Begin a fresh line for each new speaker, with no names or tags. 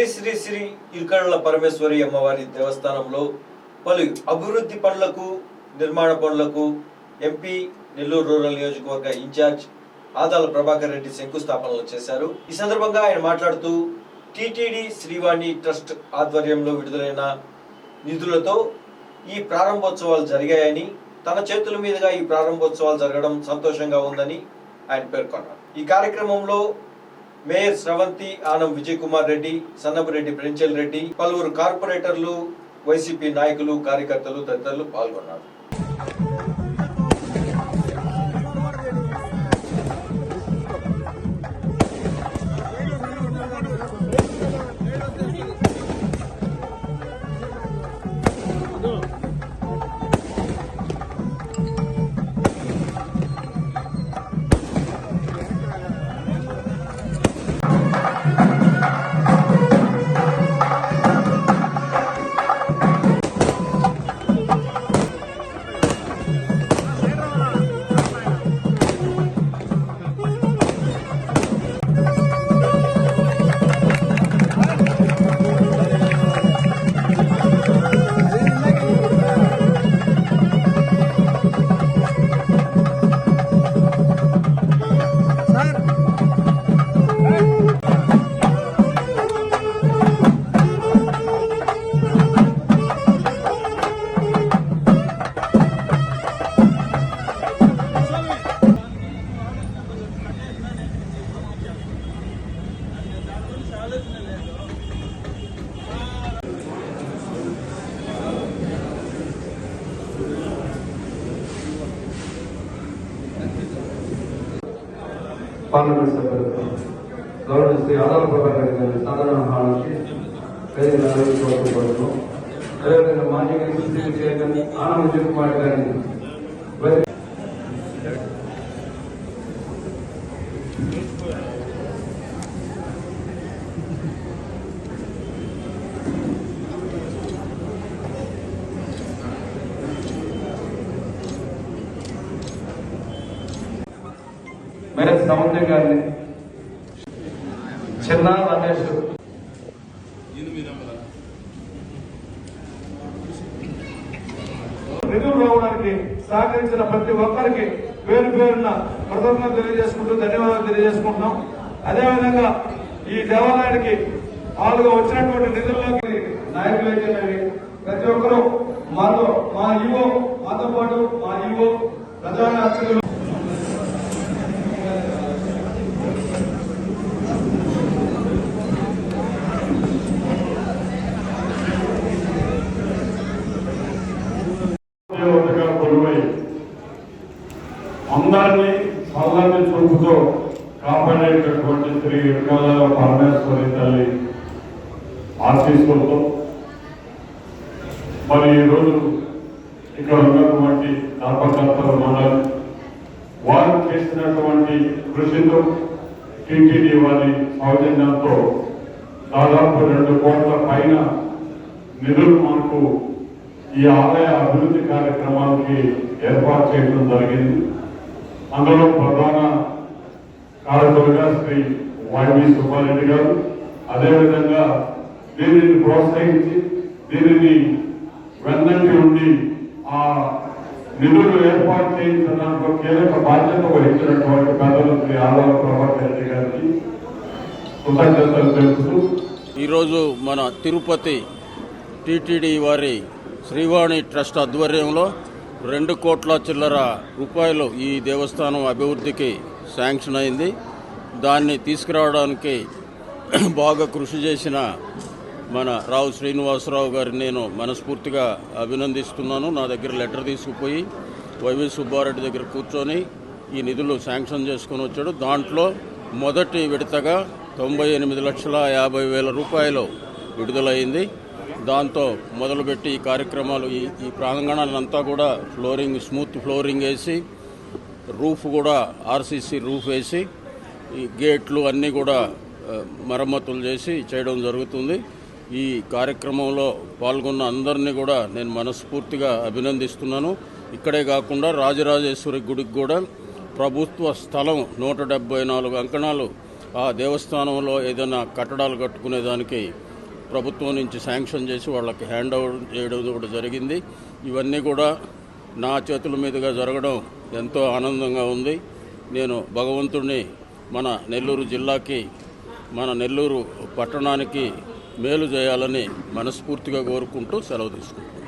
శ్రీ శ్రీ శ్రీ ఇరుకళ్ళ పరమేశ్వరి అమ్మవారి దేవస్థానంలో పలు అభివృద్ధి పనులకు నిర్మాణ పనులకు ఎంపీ నెల్లూరు రూరల్ నియోజకవర్గ ఇన్ఛార్జ్ ఆదాల ప్రభాకర్ రెడ్డి శంకుస్థాపనలు చేశారు. ఈ సందర్భంగా ఆయన మాట్లాడుతూ టిటిడి శ్రీవాణి ట్రస్ట్ ఆధ్వర్యంలో విడుదలైన నిధులతో ఈ ప్రారంభోత్సవాలు జరిగాయని తన చేతుల మీదుగా ఈ ప్రారంభోత్సవాలు జరగడం సంతోషంగా ఉందని ఆయన పేర్కొన్నారు. ఈ కార్యక్రమంలో మేయర్ స్రవంతి ఆనం విజయ్ కుమార్ రెడ్డి సన్నపురెడ్డి ప్రెంచల్ రెడ్డి పలువురు కార్పొరేటర్లు వైసీపీ నాయకులు కార్యకర్తలు తదితరులు పాల్గొన్నారు.
పార్లమెంట్ సభ్యులు గౌరవ శ్రీ ఆదాల ప్రభాకర్ గారి సాధారణ హాల్కి వేదిక నిర్వహించుకోవడం అదేవిధంగా మాజీ ఎన్సీసీ చైర్మన్ ఆనంద్ కుమార్ గారిని వేదిక సౌందర్య గారిని. చిన్న రమేష్. నిధులు రావడానికి సహకరించిన ప్రతి ఒక్కరికి పేరు పేరున కృతజ్ఞతలు తెలియజేసుకుంటూ ధన్యవాదాలు తెలియజేసుకుంటున్నాం. అదేవిధంగా ఈ దేవాలయానికి పాలుగా వచ్చినటువంటి నిధుల్లోకి నాయకులు అయితేనేవి ప్రతి ఒక్కరూ మాతో మా ఈవో మాతో పాటు మా ఈవో ప్రధాన అర్చకులు
అందరినీ చల్లని చూపుతో కాపాడేటటువంటి శ్రీ వికాల పరమేశ్వరి తల్లి ఆశీస్సులతో మరి ఈరోజు ఇక్కడ ఉన్నటువంటి ధర్మకర్తల మండలి వారు చేసినటువంటి కృషితో టీటీడీ వారి సౌజన్యంతో దాదాపు రెండు కోట్ల పైన నిధులు మనకు ఈ ఆలయ అభివృద్ధి కార్యక్రమానికి ఏర్పాటు చేయడం జరిగింది. అందులో ప్రధాన కారకులుగా శ్రీ వైవి సుబ్బారెడ్డి గారు. అదేవిధంగా దీనిని ప్రోత్సహించి దీనిని వెన్నంటి ఉండి ఆ నిధులు ఏర్పాటు చేయించిన దాంట్లో కీలక బాధ్యత వహించినటువంటి పెద్దలు శ్రీ ఆదవ ప్రభాకర్ రెడ్డి గారికి కృతజ్ఞతలు తెలుపుతూ
ఈరోజు మన తిరుపతి టిటిడి వారి శ్రీవాణి ట్రస్ట్ ఆధ్వర్యంలో రెండు కోట్ల చిల్లర రూపాయలు ఈ దేవస్థానం అభివృద్ధికి శాంక్షన్ అయింది. దాన్ని తీసుకురావడానికి బాగా కృషి చేసిన మన రావు శ్రీనివాసరావు గారిని నేను మనస్ఫూర్తిగా అభినందిస్తున్నాను. నా దగ్గర లెటర్ తీసుకుపోయి వైవి సుబ్బారెడ్డి దగ్గర కూర్చొని ఈ నిధులు శాంక్షన్ చేసుకొని వచ్చాడు. దాంట్లో మొదటి విడతగా తొంభై ఎనిమిది లక్షల యాభై వేల రూపాయలు విడుదలైంది. దాంతో మొదలుపెట్టి ఈ కార్యక్రమాలు ఈ ఈ ప్రాంగణాలంతా కూడా ఫ్లోరింగ్ స్మూత్ ఫ్లోరింగ్ వేసి రూఫ్ కూడా ఆర్సీసీ రూఫ్ వేసి ఈ గేట్లు అన్నీ కూడా మరమ్మతులు చేసి చేయడం జరుగుతుంది. ఈ కార్యక్రమంలో పాల్గొన్న అందరినీ కూడా నేను మనస్ఫూర్తిగా అభినందిస్తున్నాను. ఇక్కడే కాకుండా రాజరాజేశ్వరి గుడికి కూడా ప్రభుత్వ స్థలం నూట డెబ్బై నాలుగు అంకణాలు ఆ దేవస్థానంలో ఏదైనా కట్టడాలు కట్టుకునేదానికి ప్రభుత్వం నుంచి శాంక్షన్ చేసి వాళ్ళకి హ్యాండ్ ఓవర్ చేయడం కూడా జరిగింది. ఇవన్నీ కూడా నా చేతుల మీదుగా జరగడం ఎంతో ఆనందంగా ఉంది. నేను భగవంతుడిని మన నెల్లూరు జిల్లాకి మన నెల్లూరు పట్టణానికి మేలు చేయాలని మనస్ఫూర్తిగా కోరుకుంటూ సెలవు తీసుకుంటాను